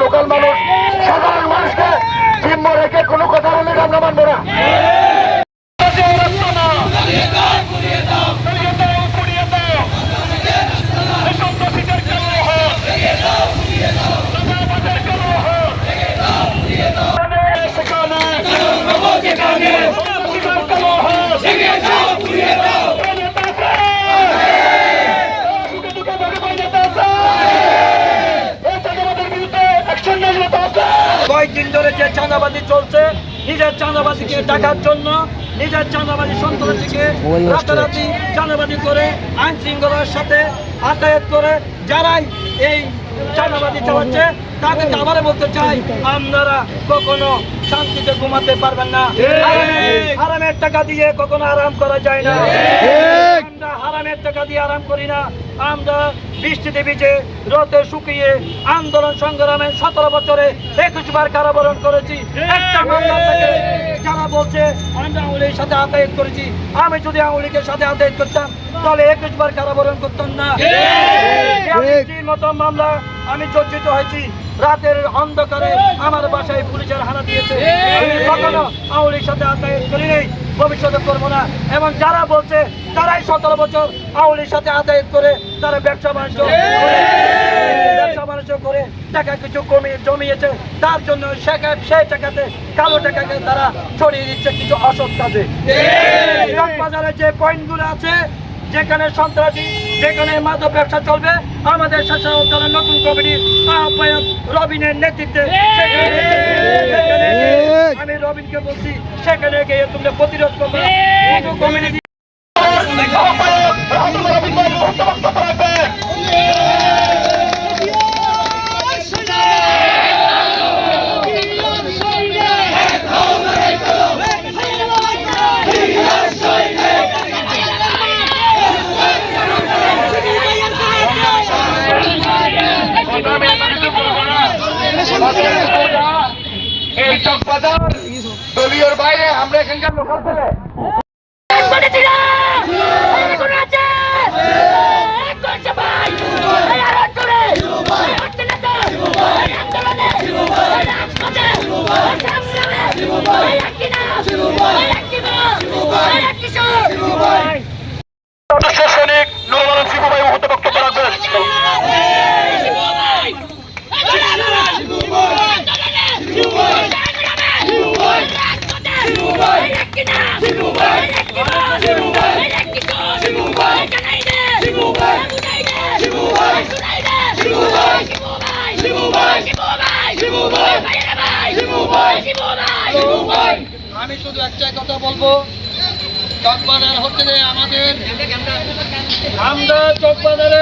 Local মানুষ সাধারণ মানুষকে জিম্ম রেখে কোনো কথা বলে আমরা মানবো না। কয়েকদিন ধরে যে চাঁদাবাজি চলছে নিজের চাঁদাবাজিকে ডাকার জন্য নিজের চাঁদাবাজি সন্ত্রাসীকে রাতারাতি চাঁদাবাজি করে আইন শৃঙ্খলার সাথে আতায়াত করে যারাই এই চাঁদাবাজি চালাচ্ছে তাদেরকে আবার বলতে চাই আপনারা কখনো শান্তিতে ঘুমাতে পারবেন না। হারামের টাকা দিয়ে কখনো আরাম করা যায় না। আমরা হারামের টাকা দিয়ে আরাম করি না। আমরা বৃষ্টিতে ভিজে রোদে শুকিয়ে আন্দোলন সংগ্রামে সতেরো বছরে একুশ বার কারাবরণ করেছি। একটা মামলা থেকে যারা বলছে আমরা আঙুলির সাথে আতায়াত করেছি। আমি যদি আঙুলিকের সাথে আতায়াত করতাম তাহলে একুশ বার কারাবরণ করতাম না। মতো মামলা আমি চর্চিত হয়েছি। রাতের অন্ধকারে আমার বাসায় পুলিশের হানা দিয়েছে। কখনো আউলির সাথে আতায়াত করি নেই ভবিষ্যতে করব না। এবং যারা বলছে তারাই সতেরো বছর আউলির সাথে আদায়ত করে তারা ব্যবসা বাণিজ্য করে। ব্যবসা বাণিজ্য করে টাকা কিছু কমিয়ে জমিয়েছে তার জন্য সেখানে সেই টাকাতে কালো টাকাকে তারা ছড়িয়ে দিচ্ছে কিছু অসৎ কাজে। বাজারে যে পয়েন্টগুলো আছে যেখানে সন্ত্রাসী যেখানে মাদক ব্যবসা চলবে আমাদের দলের নতুন কমিটির আহ্বায়ক রবিনের নেতৃত্বে সেখানে- সেখানে গিয়ে- আমি রবিনকে বলছি সেখানে গিয়ে তোমরা প্রতিরোধ করবে। নতুন বাইরে আমরা এখানকার লোকাল ছেলে আমি শুধু একটাই কথা বলব চকবাজার হচ্ছে আমাদের আমরা চকবাজারে